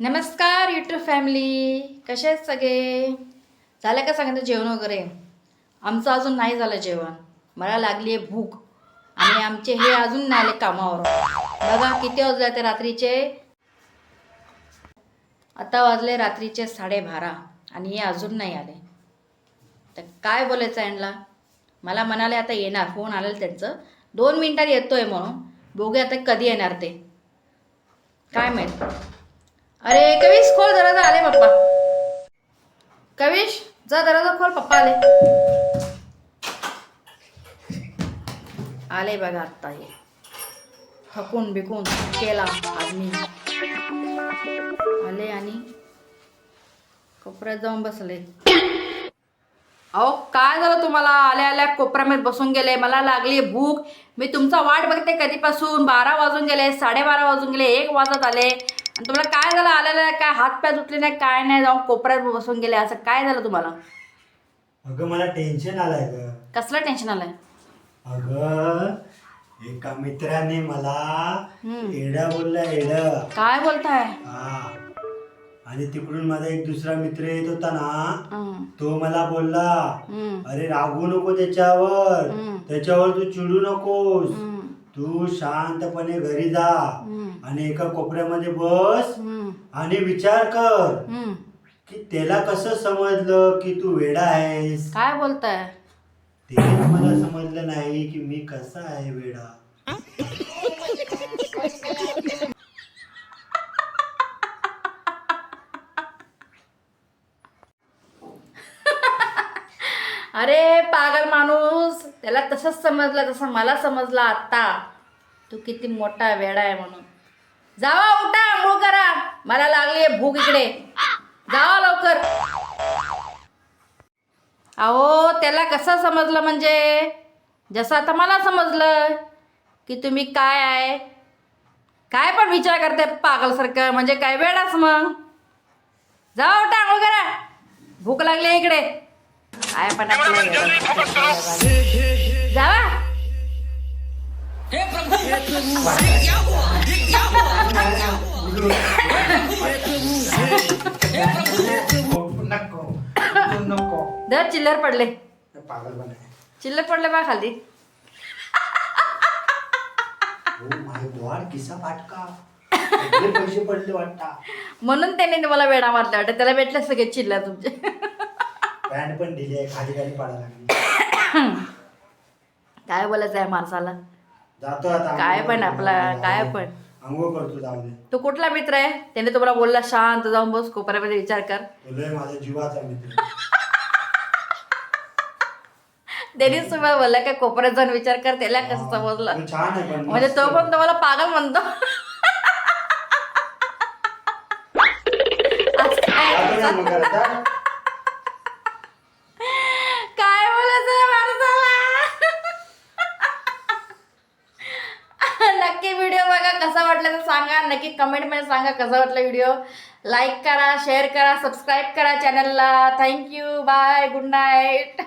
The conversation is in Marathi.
नमस्कार युट्यूब फॅमिली कसे आहेत सगळे? झालं का सांगितलं जेवण वगैरे? आमचं अजून नाही झालं जेवण. मला लागली आहे भूक. आणि आमचे हे अजून नाही आले कामावर. बघा किती वाजले ते रात्रीचे? आता वाजले रात्रीचे साडेबारा. आणि हे अजून नाही आले. तर काय बोलायचं यांना? मला म्हणाले आता येणार. फोन आलेलं त्यांचं. दोन मिनटात येतोय म्हणून. बघूया आता कधी येणार ते. काय माहीत? अरे कविश खोल दरवाजा आले पप्पा. कविश जा दरवाजा खोल पप्पा आले. आले बघा आत्ता हे. हकून बिकून केला आदमी. आले आणि कोपऱ्यात जाऊन बसले. अहो काय झालं तुम्हाला? आल्या आल्या कोपऱ्यामध्ये बसून गेले. मला लागली भूक. मी तुमचा वाट बघते कधीपासून. बारा वाजून गेले साडेबारा वाजून गेले एक वाजत आले. तुम्हाला काय झालं? आलेलं काय? हात पाय धुतले नाही काय नाही जाऊन कोपऱ्यात बसून गेले. असं काय झालं तुम्हाला? अगं मला टेन्शन आलंय ग. कसलं टेन्शन आलंय? अगं एका मित्राने मला हम्म. एडा बोलला एड काय बोलताय? हा. आणि तिकडून माझा एक दुसरा मित्र येत होता ना तो मला बोलला अरे रागू नको त्याच्यावर. हम्म. त्याच्यावर तू चिडू नकोस. तू शांतपणे घरी जा आणि एका कोपऱ्यामध्ये बस आणि विचार कर. की त्याला कसं समजलं की तू वेडा आहेस? काय बोलताय? ते मला समजलं नाही की मी कसा आहे वेडा. अरे पागल माणूस त्याला तसंच समजलं तसं मला समजलं आत्ता. तू किती मोठा वेडा आहे म्हणून. जावा उठा आंघोळ करा. मला लागली आहे भूक इकडे. जावा लवकर. अहो त्याला कसं समजलं म्हणजे? जसं आता मला समजलं की तुम्ही काय आहे? काय पण विचार करते पागलसारखं म्हणजे काय वेळाच मग? जावा उठा आंघोळ करा. भूक लागली आहे इकडे. काय पण. जावा. नको. नको दर चिल्लर पडले. चिल्लर पडले बा खाली. ओ माय गॉड किसा फाटका. सगळे पैसे पडले वाटता. म्हणून त्याने मला वेडा मारला वाटतं. त्याला भेटले सगळे चिल्लर तुमचे. पॅन्ट पण दिली आहे खाली खाली पाडायला लागली. काय बोलायचं आहे माणसाला? जातो आता काय पण करतो. आपला, काय पण. आंघोळ करतो जाऊ दे. तो कुठला मित्र आहे? त्याने तुम्हाला बोलला शांत जाऊन बस कोपऱ्यामध्ये विचार कर. माझा जीवाचा मित्र त्यानेच तुम्हाला बोलला काय कोपऱ्यात जाऊन विचार कर त्याला कसं समजलं? तो छान आहे पण म्हणजे तो. पण तुम्हाला पागल म्हणतो. आज काय जातो ना मग आता. वाटलं तर सांगा नक्की कमेंटमध्ये सांगा कसा वाटला व्हिडिओ लाईक करा शेअर करा सबस्क्राईब करा चॅनलला थँक्यू बाय गुड नाईट